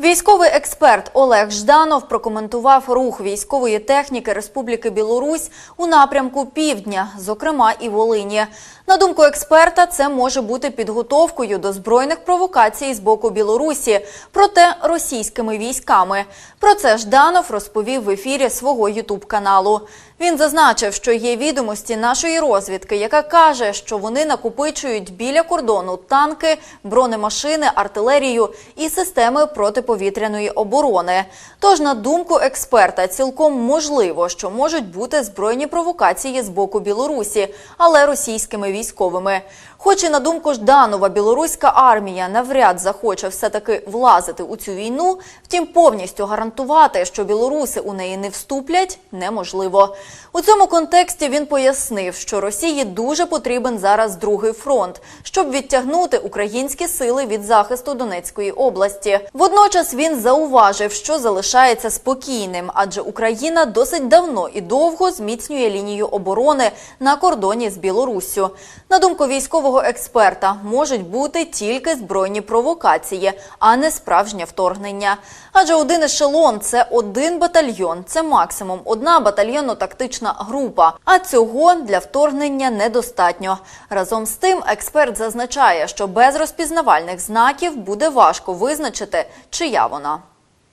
Військовий експерт Олег Жданов прокоментував рух військової техніки Республіки Білорусь у напрямку півдня, зокрема і Волині. На думку експерта, це може бути підготовкою до збройних провокацій з боку Білорусі, проте російськими військами. Про це Жданов розповів в ефірі свого ютуб-каналу. Він зазначив, що є відомості нашої розвідки, яка каже, що вони накопичують біля кордону танки, бронемашини, артилерію і системи протиповітряної оборони. Тож, на думку експерта, цілком можливо, що можуть бути збройні провокації з боку Білорусі, але російськими військовими. Хоч і на думку Жданова, білоруська армія навряд захоче все-таки влазити у цю війну, втім повністю гарантувати, що білоруси у неї не вступлять, неможливо. У цьому контексті він пояснив, що Росії дуже потрібен зараз другий фронт, щоб відтягнути українські сили від захисту Донецької області. Водночас він зауважив, що залишається спокійним, адже Україна досить давно і довго зміцнює лінію оборони на кордоні з Білоруссю. На думку військового експерта, можуть бути тільки збройні провокації, а не справжнє вторгнення. Адже один ешелон – це один батальйон, це максимум одна батальйонно-тактична група. А цього для вторгнення недостатньо. Разом з тим, експерт зазначає, що без розпізнавальних знаків буде важко визначити, чия вона.